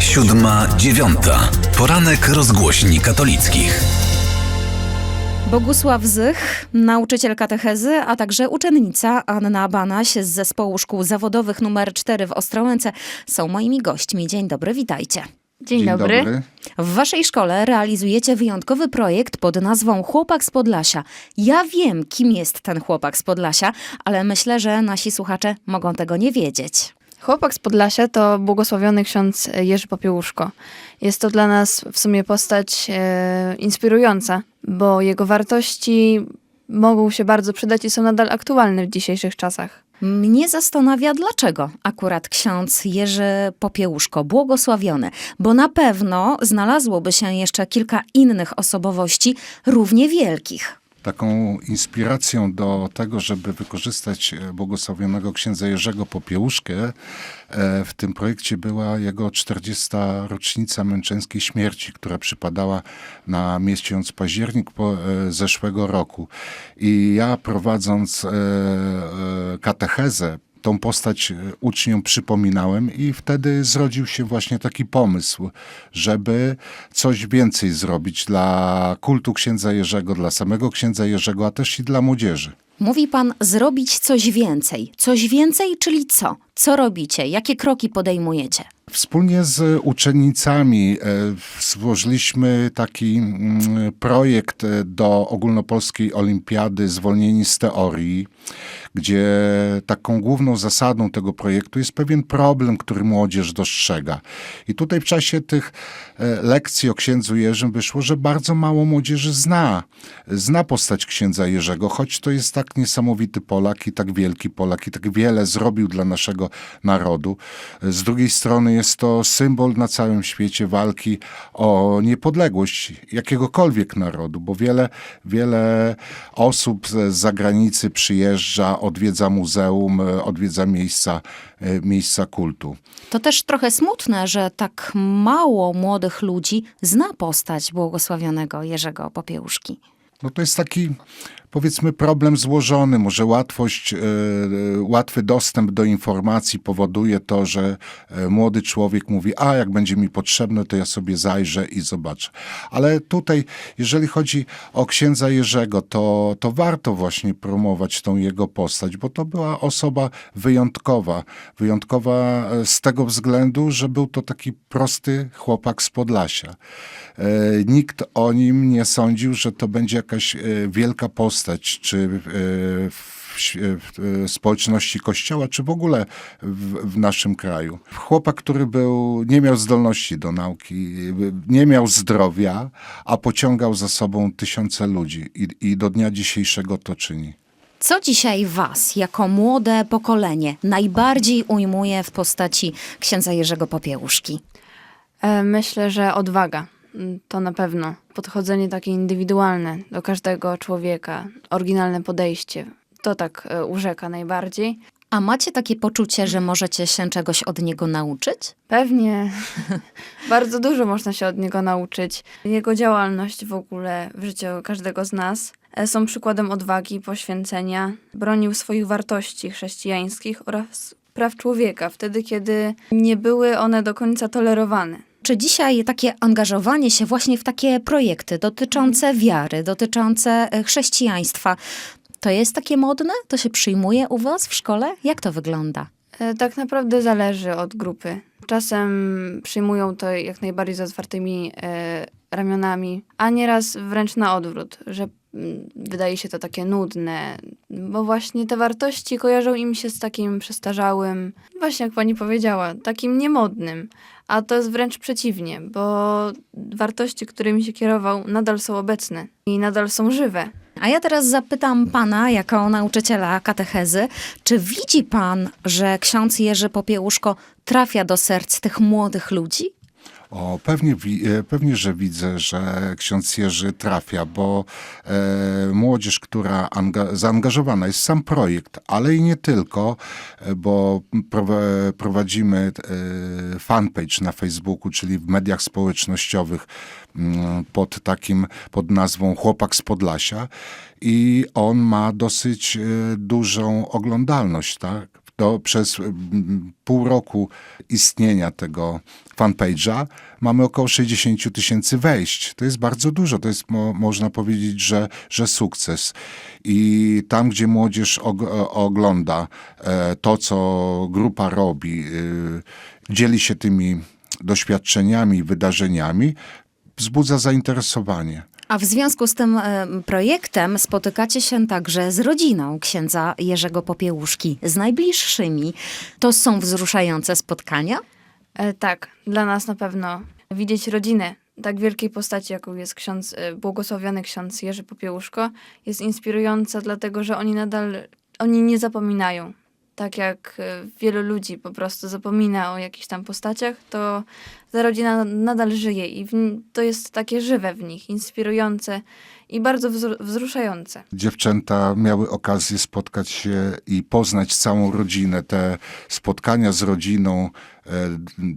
Siódma, dziewiąta. Poranek rozgłośni katolickich. Bogusław Zych, nauczyciel katechezy, a także uczennica Anna Banaś z Zespołu Szkół Zawodowych nr 4 w Ostrołęce są moimi gośćmi. Dzień dobry, witajcie. Dzień, dobry. W waszej szkole realizujecie wyjątkowy projekt pod nazwą Chłopak z Podlasia. Ja wiem, kim jest ten chłopak z Podlasia, ale myślę, że nasi słuchacze mogą tego nie wiedzieć. Chłopak z Podlasia to błogosławiony ksiądz Jerzy Popiełuszko. Jest to dla nas w sumie postać e, inspirująca, bo jego wartości mogą się bardzo przydać i są nadal aktualne w dzisiejszych czasach. Mnie zastanawia, dlaczego akurat ksiądz Jerzy Popiełuszko, błogosławiony, bo na pewno znalazłoby się jeszcze kilka innych osobowości równie wielkich. Taką inspiracją do tego, żeby wykorzystać e, błogosławionego księdza Jerzego Popiełuszkę e, w tym projekcie była jego 40. rocznica męczeńskiej śmierci, która przypadała na miesiąc październik e, zeszłego roku. I ja prowadząc katechezę tą postać e, uczniom przypominałem i wtedy zrodził się właśnie taki pomysł, żeby coś więcej zrobić dla kultu księdza Jerzego, dla samego księdza Jerzego, a też i dla młodzieży. Mówi pan zrobić coś więcej. Coś więcej, czyli co? Co robicie? Jakie kroki podejmujecie? Wspólnie z uczennicami e, złożyliśmy taki mm, projekt e, do ogólnopolskiej olimpiady Zwolnieni z teorii, gdzie taką główną zasadą tego projektu jest pewien problem, który młodzież dostrzega. I tutaj w czasie tych e, lekcji o księdzu Jerzym wyszło, że bardzo mało młodzieży zna, zna postać księdza Jerzego, choć to jest tak niesamowity Polak i tak wielki Polak i tak wiele zrobił dla naszego narodu. Z drugiej strony jest to symbol na całym świecie walki o niepodległość jakiegokolwiek narodu, bo wiele, wiele osób z zagranicy przyjeżdża, odwiedza muzeum, odwiedza miejsca, e, miejsca kultu. To też trochę smutne, że tak mało młodych ludzi zna postać błogosławionego Jerzego Popiełuszki. No to jest taki, powiedzmy, problem złożony. Może łatwość, e, łatwy dostęp do informacji powoduje to, że e, młody człowiek mówi, a jak będzie mi potrzebne, to ja sobie zajrzę i zobaczę. Ale tutaj, jeżeli chodzi o księdza Jerzego, to, to warto właśnie promować tą jego postać, bo to była osoba wyjątkowa. Wyjątkowa e, z tego względu, że był to taki prosty chłopak z Podlasia. E, Nikt o nim nie sądził, że to będzie jakaś e, wielka postać, czy e, w, w e, społeczności kościoła, czy w ogóle w, w naszym kraju. Chłopak, który był, nie miał zdolności do nauki, nie miał zdrowia, a pociągał za sobą tysiące ludzi i, i do dnia dzisiejszego to czyni. Co dzisiaj was, jako młode pokolenie, najbardziej ujmuje w postaci księdza Jerzego Popiełuszki? E, myślę, że odwaga. Mm, To na pewno. Podchodzenie takie indywidualne do każdego człowieka, oryginalne podejście. To tak e, urzeka najbardziej. A macie takie poczucie, że możecie się czegoś od niego nauczyć? Pewnie. Bardzo dużo można się od niego nauczyć. Jego działalność w ogóle w życiu każdego z nas e, są przykładem odwagi, poświęcenia. Bronił swoich wartości chrześcijańskich oraz praw człowieka, wtedy kiedy nie były one do końca tolerowane. Czy dzisiaj takie angażowanie się właśnie w takie projekty dotyczące wiary, dotyczące e, chrześcijaństwa, to jest takie modne? To się przyjmuje u was w szkole? Jak to wygląda? E, Tak naprawdę zależy od grupy. Czasem przyjmują to jak najbardziej z otwartymi e, ramionami, a nieraz wręcz na odwrót, że mm, wydaje się to takie nudne, bo właśnie te wartości kojarzą im się z takim przestarzałym, właśnie jak pani powiedziała, takim niemodnym. A to jest wręcz przeciwnie, bo wartości, którymi się kierował, nadal są obecne i nadal są żywe. A ja teraz zapytam pana, jako nauczyciela katechezy, czy widzi pan, że ksiądz Jerzy Popiełuszko trafia do serc tych młodych ludzi? O, pewnie, e, pewnie, że widzę, że ksiądz Jerzy trafia, bo e, młodzież, która anga- zaangażowana jest w sam projekt, ale i nie tylko, e, bo prowa- prowadzimy e, fanpage na Facebooku, czyli w mediach społecznościowych mm, pod takim, pod nazwą Chłopak z Podlasia i on ma dosyć e, dużą oglądalność, tak? Do, przez pół roku istnienia tego fanpage'a mamy około 60 tysięcy wejść. To jest bardzo dużo, to jest, mo, można powiedzieć, że, że sukces. I tam, gdzie młodzież og, e, ogląda e, to, co grupa robi, y, dzieli się tymi doświadczeniami, wydarzeniami, wzbudza zainteresowanie. A w związku z tym e, projektem spotykacie się także z rodziną księdza Jerzego Popiełuszki, z najbliższymi. To są wzruszające spotkania? E, tak, dla nas na pewno widzieć rodzinę tak wielkiej postaci, jaką jest ksiądz, e, błogosławiony ksiądz Jerzy Popiełuszko, jest inspirująca, dlatego że oni nadal, oni nie zapominają. Tak jak e, wielu ludzi po prostu zapomina o jakichś tam postaciach, to ta rodzina nadal żyje i to jest takie żywe w nich, inspirujące i bardzo wzru- wzruszające. Dziewczęta miały okazję spotkać się i poznać całą rodzinę. Te spotkania z rodziną e,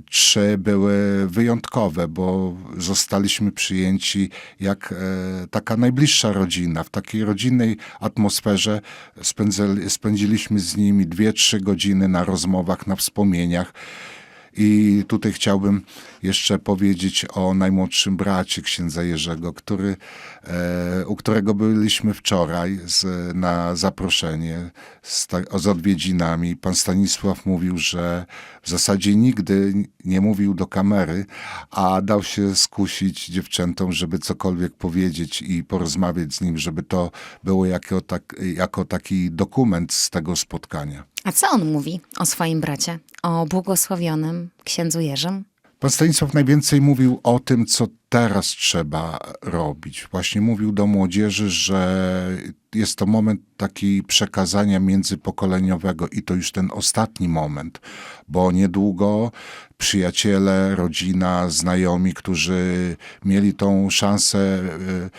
trzy były wyjątkowe, bo zostaliśmy przyjęci jak e, taka najbliższa rodzina. W takiej rodzinnej atmosferze spędziliśmy z nimi dwie, trzy godziny na rozmowach, na wspomnieniach. I tutaj chciałbym jeszcze powiedzieć o najmłodszym bracie księdza Jerzego, który, e, u którego byliśmy wczoraj z, na zaproszenie z, z odwiedzinami. Pan Stanisław mówił, że w zasadzie nigdy nie mówił do kamery, a dał się skusić dziewczętom, żeby cokolwiek powiedzieć i porozmawiać z nim, żeby to było jako, tak, jako taki dokument z tego spotkania. A co on mówi o swoim bracie, o błogosławionym księdzu Jerzym? Pan Stanisław najwięcej mówił o tym, co teraz trzeba robić. Właśnie mówił do młodzieży, że jest to moment taki przekazania międzypokoleniowego i to już ten ostatni moment, bo niedługo przyjaciele, rodzina, znajomi, którzy mieli tą szansę e,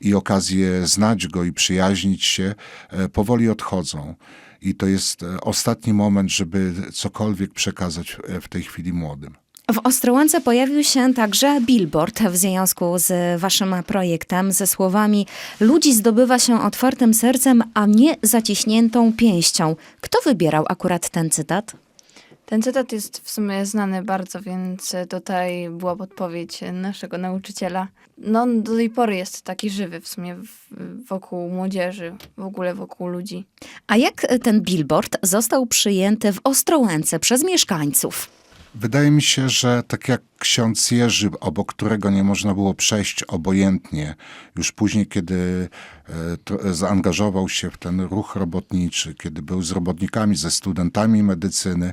i okazję znać go i przyjaźnić się, e, powoli odchodzą. I to jest e, ostatni moment, żeby cokolwiek przekazać e, w tej chwili młodym. W Ostrołęce pojawił się także billboard w związku z waszym projektem ze słowami Ludzi zdobywa się otwartym sercem, a nie zaciśniętą pięścią. Kto wybierał akurat ten cytat? Ten cytat jest w sumie znany bardzo, więc tutaj była podpowiedź naszego nauczyciela. No, on do tej pory jest taki żywy w sumie wokół młodzieży, w ogóle wokół ludzi. A jak ten billboard został przyjęty w Ostrołęce przez mieszkańców? Wydaje mi się, że tak jak ksiądz Jerzy, obok którego nie można było przejść obojętnie, już później, kiedy zaangażował się w ten ruch robotniczy, kiedy był z robotnikami, ze studentami medycyny,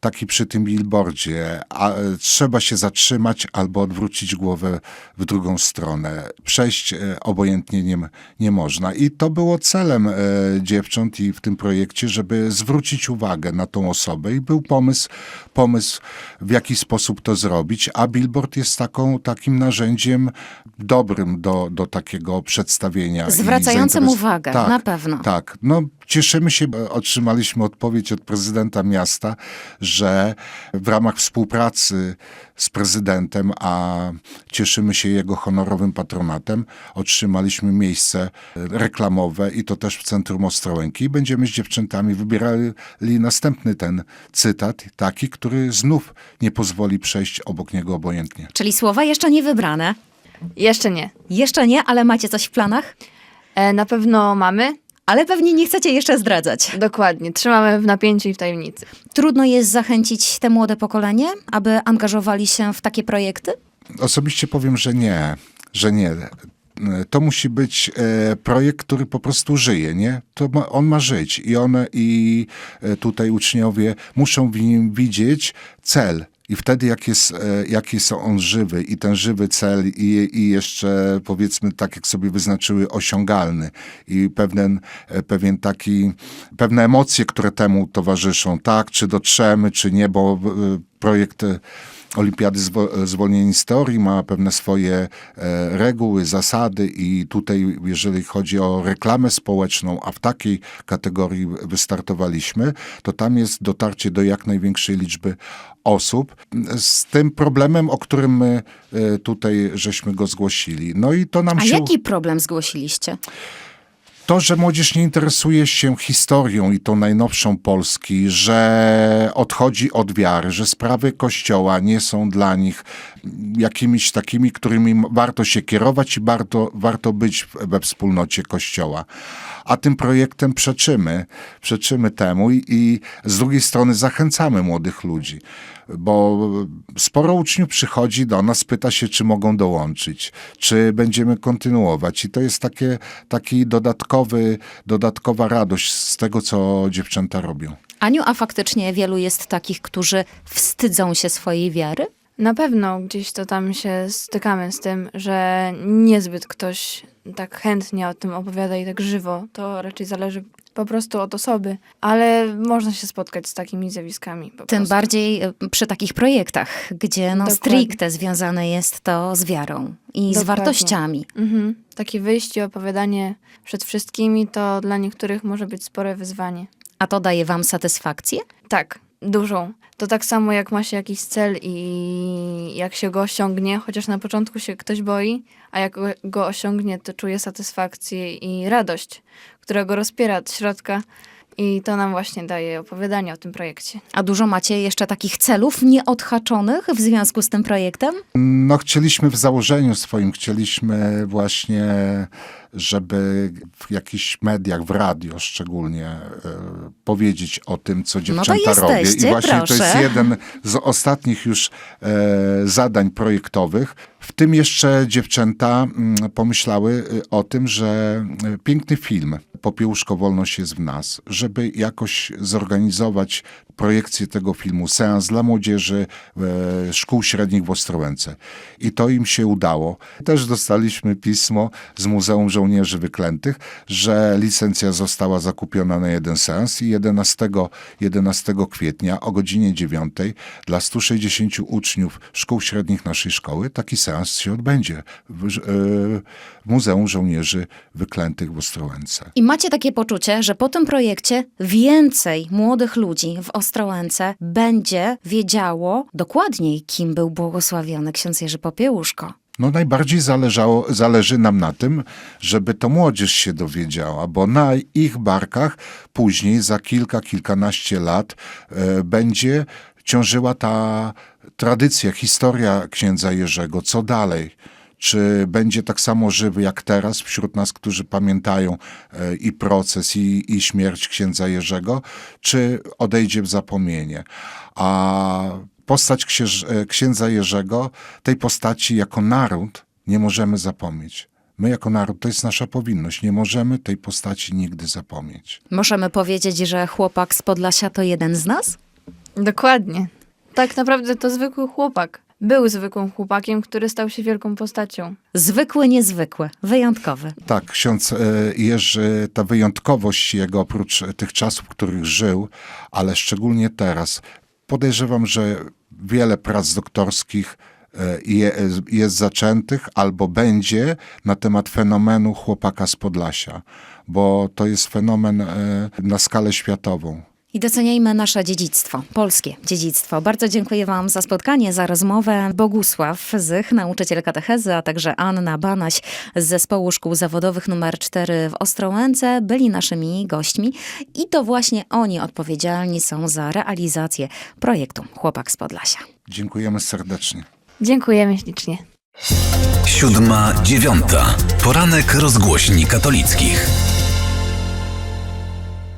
taki przy tym billboardzie, a, e, trzeba się zatrzymać albo odwrócić głowę w drugą stronę. Przejść e, obojętnie nie, nie można. I to było celem e, dziewcząt i w tym projekcie, żeby zwrócić uwagę na tą osobę i był pomysł, pomysł w jaki sposób to zrobić, a billboard jest taką, takim narzędziem dobrym do, do takiego przedstawienia. Zwracającym zainteres- uwagę, tak, na pewno. Tak, no cieszymy się, bo otrzymaliśmy odpowiedź od prezydenta miasta, że w ramach współpracy z prezydentem, a cieszymy się jego honorowym patronatem, otrzymaliśmy miejsce reklamowe i to też w centrum Ostrołęki. I Będziemy z dziewczętami wybierali następny ten cytat, taki, który znów nie pozwoli przejść obok niego obojętnie. Czyli słowa jeszcze nie wybrane. Jeszcze nie. Jeszcze nie, ale macie coś w planach? E, na pewno mamy. Ale pewnie nie chcecie jeszcze zdradzać. Dokładnie. Trzymamy w napięciu i w tajemnicy. Trudno jest zachęcić te młode pokolenie, aby angażowali się w takie projekty? Osobiście powiem, że nie, że nie. To musi być e, projekt, który po prostu żyje, nie? To ma, on ma żyć i one i e, tutaj uczniowie muszą w nim widzieć cel. I wtedy, jak jest, e, jest on żywy i ten żywy cel i, i jeszcze powiedzmy tak, jak sobie wyznaczyły, osiągalny. I pewien, e, pewien taki, pewne emocje, które temu towarzyszą, tak, czy dotrzemy, czy nie, bo e, projekt Olimpiady Zwo- Zwolnień z Teorii ma pewne swoje e, reguły, zasady i tutaj, jeżeli chodzi o reklamę społeczną, a w takiej kategorii wystartowaliśmy, to tam jest dotarcie do jak największej liczby osób z tym problemem, o którym my e, tutaj żeśmy go zgłosili. No i to nam A się... jaki problem zgłosiliście? To, że młodzież nie interesuje się historią i tą najnowszą Polski, że odchodzi od wiary, że sprawy Kościoła nie są dla nich jakimiś takimi, którymi warto się kierować i warto, warto być we wspólnocie Kościoła. A tym projektem przeczymy, przeczymy temu i, i z drugiej strony zachęcamy młodych ludzi, bo sporo uczniów przychodzi do nas, pyta się, czy mogą dołączyć, czy będziemy kontynuować i to jest takie, taki dodatkowy, dodatkowa radość z tego, co dziewczęta robią. Aniu, a faktycznie wielu jest takich, którzy wstydzą się swojej wiary? Na pewno gdzieś to tam się stykamy z tym, że niezbyt ktoś tak chętnie o tym opowiada i tak żywo. To raczej zależy po prostu od osoby, ale można się spotkać z takimi zjawiskami. Tym bardziej e, przy takich projektach, gdzie no Dokładnie. stricte związane jest to z wiarą i z Dokładnie. wartościami. Mhm. Takie wyjście, opowiadanie przed wszystkimi to dla niektórych może być spore wyzwanie. A to daje wam satysfakcję? Tak, dużą. To tak samo jak ma się jakiś cel i jak się go osiągnie, chociaż na początku się ktoś boi, a jak go- osiągnie, to czuje satysfakcję i radość, która go rozpiera od środka. I to nam właśnie daje opowiadanie o tym projekcie. A dużo macie jeszcze takich celów nieodhaczonych w związku z tym projektem? No, chcieliśmy w założeniu swoim, chcieliśmy właśnie, żeby w jakichś mediach, w radio szczególnie, e, powiedzieć o tym, co dziewczęta robią. I jesteście, właśnie to jest jeden z ostatnich już e, zadań projektowych. W tym jeszcze dziewczęta mm, pomyślały e, o tym, że e, piękny film Popiełuszko Wolność jest w nas, żeby jakoś zorganizować projekcję tego filmu, seans dla młodzieży e, szkół średnich w Ostrołęce. I to im się udało. Też dostaliśmy pismo z Muzeum Żołnierzy Wyklętych, że licencja została zakupiona na jeden seans i 11, 11 kwietnia o godzinie 9 dla 160 uczniów szkół średnich naszej szkoły taki seans się odbędzie w, e, w Muzeum Żołnierzy Wyklętych w Ostrołęce. I macie takie poczucie, że po tym projekcie więcej młodych ludzi w Ostrołęce będzie wiedziało dokładniej, kim był błogosławiony ksiądz Jerzy Popiełuszko. No najbardziej zależało, zależy nam na tym, żeby to młodzież się dowiedziała, bo na ich barkach później, za kilka, kilkanaście lat e, będzie ciążyła ta tradycja, historia księdza Jerzego. Co dalej? Czy będzie tak samo żywy jak teraz wśród nas, którzy pamiętają e, i proces, i, i śmierć księdza Jerzego, czy odejdzie w zapomnienie? A postać księż, e, księdza Jerzego, tej postaci jako naród nie możemy zapomnieć. My jako naród, to jest nasza powinność, nie możemy tej postaci nigdy zapomnieć. Możemy powiedzieć, że chłopak z Podlasia to jeden z nas? Dokładnie. Tak naprawdę to zwykły chłopak. Był zwykłym chłopakiem, który stał się wielką postacią. Zwykły, niezwykły, wyjątkowy. Tak, ksiądz e, Jerzy, ta wyjątkowość jego, oprócz tych czasów, w których żył, ale szczególnie teraz, podejrzewam, że wiele prac doktorskich e, je, jest zaczętych albo będzie na temat fenomenu chłopaka z Podlasia, bo to jest fenomen e, na skalę światową. I doceniajmy nasze dziedzictwo, polskie dziedzictwo. Bardzo dziękuję Wam za spotkanie, za rozmowę. Bogusław Zych, nauczyciel katechezy, a także Anna Banaś z Zespołu Szkół Zawodowych nr 4 w Ostrołęce byli naszymi gośćmi i to właśnie oni odpowiedzialni są za realizację projektu Chłopak z Podlasia. Dziękujemy serdecznie. Dziękujemy ślicznie. Siódma, dziewiąta. Poranek rozgłośni katolickich.